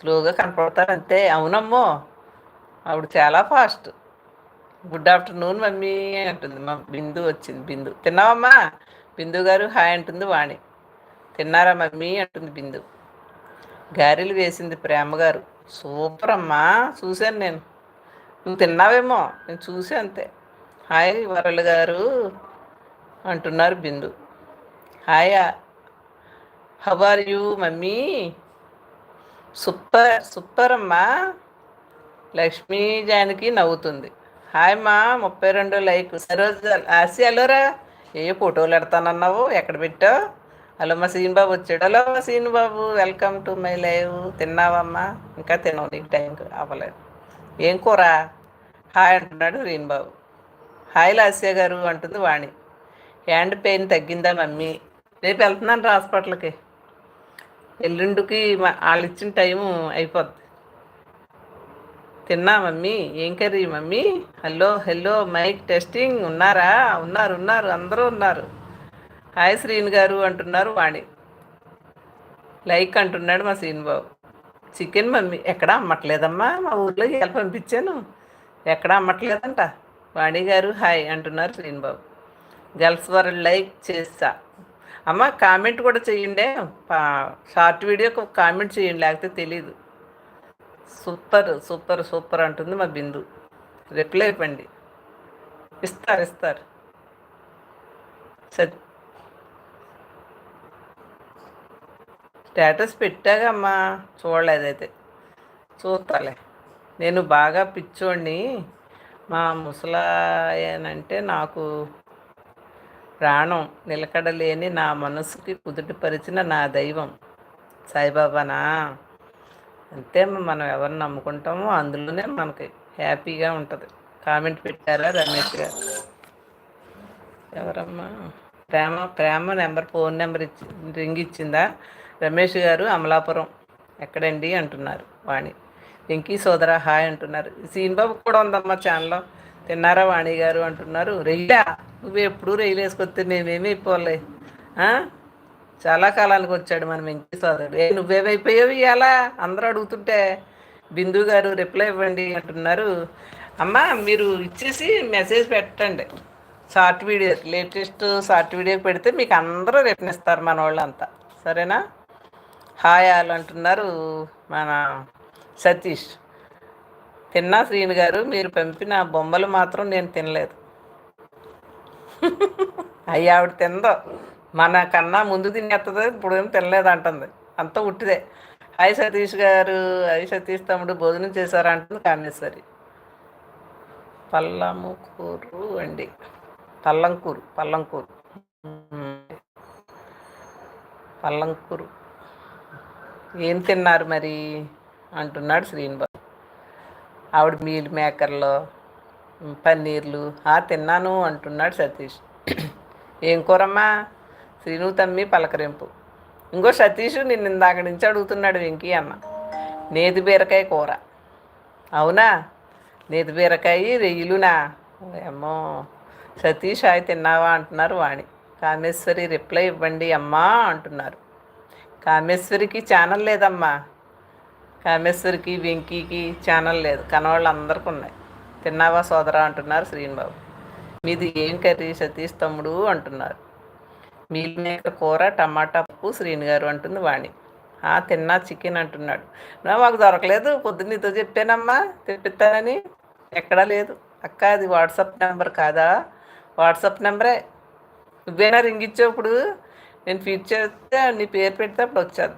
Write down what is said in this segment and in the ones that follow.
స్లోగా కనపడతారు అంతే అవునమ్మో! ఆవిడ చాలా ఫాస్ట్. గుడ్ ఆఫ్టర్నూన్ మమ్మీ అంటుంది. మా బిందు వచ్చింది. బిందు తిన్నావమ్మా? బిందు గారు హాయ్ అంటుంది వాణి. తిన్నారా మమ్మీ? అంటుంది బిందు. గారెలు వేసింది ప్రేమ గారు సూపర్ అమ్మా! చూశాను నేను. నువ్వు తిన్నావేమో? నేను చూసే అంతే. హాయ్ వరలు గారు అంటున్నారు Bindu. Hi how are you mummy? Super super అమ్మా. లక్ష్మీ జానకి నవ్వుతుంది. హాయ్ మా ముప్పై రెండు లైక్. సరోజ్ ఆసి అలోరా ఏ ఫోటోలు ఎడతానన్నావు ఎక్కడ పెట్టావు? హలో మా సీన్ బాబు వచ్చాడు. హలో మా సీన్ బాబు. Welcome to my live. తిన్నావమ్మా ఇంకా తినవు నీకు టైం అవ్వలేదు. ఏం కూర? హాయ్ అంటున్నాడు రీన్ బాబు. హాయ్ లాస్య గారు అంటుంది వాణి. హ్యాండ్ పెయిన్ తగ్గిందా మమ్మీ? రేపు వెళ్తున్నాను రా హాస్పిటల్కి. ఎల్లుండికి మా- వాళ్ళు ఇచ్చిన టైము అయిపోద్ది. తిన్నా మమ్మీ ఏం curry mummy? Hello hello mic testing ఉన్నారా? ఉన్నారు ఉన్నారు అందరూ ఉన్నారు. హాయ్ శ్రీని గారు అంటున్నారు వాణి. లైక్ అంటున్నాడు మా శ్రీని బాబు చికెన్ మమ్మీ ఎక్కడ అమ్మట్లేదమ్మా? మా ఊర్లో ఎలా పంపించాను. ఎక్కడ అమ్మట్లేదంట. వాణి గారు హాయ్ అంటున్నారు Srini Babu girls world like చేస్తా. అమ్మ కామెంట్ కూడా చేయండి. షార్ట్ వీడియోకి ఒక కామెంట్ చేయండి లేకపోతే తెలీదు. సూపర్ సూపర్ సూపర్ అంటుంది మా బిందు. రిప్లై ఇవ్వండి. ఇస్తారు ఇస్తారు. సరే. స్టేటస్ పెట్టాగమ్మా చూడలేదైతే చూస్తాలే. నేను బాగా పిచ్చోడిని. మా ముసలాయనంటే నాకు ప్రాణం నిలకడలేని నా మనసుకి కుదుటిపరిచిన నా దైవం. సాయిబాబానా? అంతే మనం ఎవరిని నమ్ముకుంటామో అందులోనే మనకి హ్యాపీగా ఉంటుంది. కామెంట్ పెట్టారా రమేష్ గారు? ఎవరమ్మా? Prema Prema number phone number ఇచ్చి రింగ్ ఇచ్చిందా? రమేష్ గారు అమలాపురం. ఎక్కడండి? అంటున్నారు వాణి. వెంకీ సోదర హాయ్ అంటున్నారు. సీన్ బాబు కూడా ఉందమ్మా ఛానల్లో. తిన్నారా వాణి గారు అంటున్నారు. రెయ్యా నువ్వు ఎప్పుడు రైలు వేసుకొస్తే మేమేమి అయిపోలే. చాలా కాలానికి వచ్చాడు మన వెంకీ సోదరుడు ఏ నువ్వేమైపోయావు ఇవాళ అందరూ అడుగుతుంటే బిందు గారు రిప్లై ఇవ్వండి అంటున్నారు. అమ్మా మీరు ఇచ్చేసి మెసేజ్ పెట్టండి. Short video latest short video పెడితే మీకు అందరూ రిటర్న్ ఇస్తారు మన వాళ్ళంతా సరేనా? హాయ్ ఆల్ అంటున్నారు మన సతీష్. తిన్నా శ్రీని గారు మీరు పంపిన బొమ్మలు మాత్రం నేను తినలేదు. అయ్యి ఆవిడ తిందో. మన కన్నా ముందు తినేస్తుంది ఇప్పుడు ఏం తినలేదు అంటుంది. అంతా ఉట్టిదే. హాయ్ సతీష్ గారు. హాయ్ సతీష్ తమ్ముడు భోజనం చేశారా అంటుంది కామేశ్వరి. పల్లముకూరు అండి. పల్లంకూరు పల్లంకూరు. పల్లంకూరు. ఏం తిన్నారు మరి? అంటున్నాడు శ్రీనివాస్. ఆవిడ మీల్ మేకర్లో. పన్నీర్లు. ఆ తిన్నాను అంటున్నాడు సతీష్. ఏం కూరమ్మా? శ్రీను తమ్మి పలకరింపు. ఇంకో సతీష్ నిన్ను ఇందాక నుంచి అడుగుతున్నాడు వెంకీ అన్న. నేతి బీరకాయ కూర. అవునా? నేతి బీరకాయ రెయ్యిలునా? ఏమో సతీష్ హాయ్ తిన్నావా? అంటున్నారు వాణి. కామేశ్వరి రిప్లై ఇవ్వండి అమ్మా అంటున్నారు. కామేశ్వరికి ఛానల్ లేదమ్మా. కామేశ్వరికి వెంకీకి ఛానల్ లేదు. కనవాళ్ళు అందరికీ ఉన్నాయి. తిన్నావా సోదరా అంటున్నారు శ్రీనిబాబు. మీది ఏం కర్రీ సతీష్ తమ్ముడు అంటున్నారు. మీల్ మేకర్ కూర టమాటా పప్పు శ్రీని గారు అంటుంది వాణి. ఆ తిన్నా చికెన్ అంటున్నాడు. మాకు దొరకలేదు పొద్దున్న నీతో చెప్పానమ్మా తెప్పిస్తానని. ఎక్కడా లేదు. అక్క అది వాట్సాప్ నెంబర్ కాదా? వాట్సాప్ నెంబరే. నువ్వేనా రింగ్ ఇచ్చేప్పుడు? నేను ఫీడ్ చేస్తే నీ పేరు పెడితే అప్పుడు వచ్చాను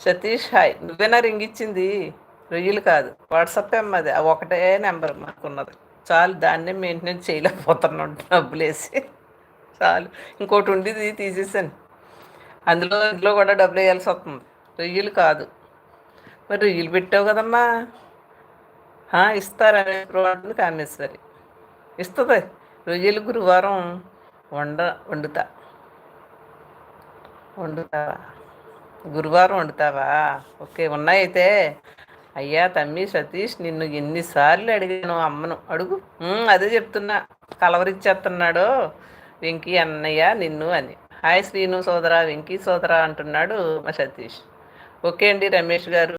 సతీష్ హాయ్. నువ్వేనా రింగ్ ఇచ్చింది? రొయ్యలు కాదు. వాట్సాప్ అమ్మది ఒకటే నెంబర్ మాకున్నది. చాలు దాన్నే మెయింటెనెన్స్ చేయలేకపోతున్నాం డబ్బులు వేసి చాలు. ఇంకోటి ఉండేది తీసేసాను. అందులో ఇందులో కూడా డబ్బులు వేయాల్సి వస్తుంది. రొయ్యలు కాదు. మరి రొయ్యలు పెట్టావు కదమ్మా? ఆ, ఇస్తారని అంటుంది కామేశ్వరి. ఇస్తుంది. రొయ్యలు గురువారం వండ వండుతా. వండుతావా? గురువారం వండుతావా? ఓకే ఉన్నాయితే అయ్యా తమ్మి సతీష్ నిన్ను ఎన్నిసార్లు అడిగాను అమ్మను. అడుగు. అదే చెప్తున్నా. కలవరిచ్చేస్తున్నాడు వెంకీ అన్నయ్య నిన్ను అని. హాయ్ శ్రీను సోదరా వెంకీ సోదరా అంటున్నాడు మా సతీష్. ఓకే అండి రమేష్ గారు.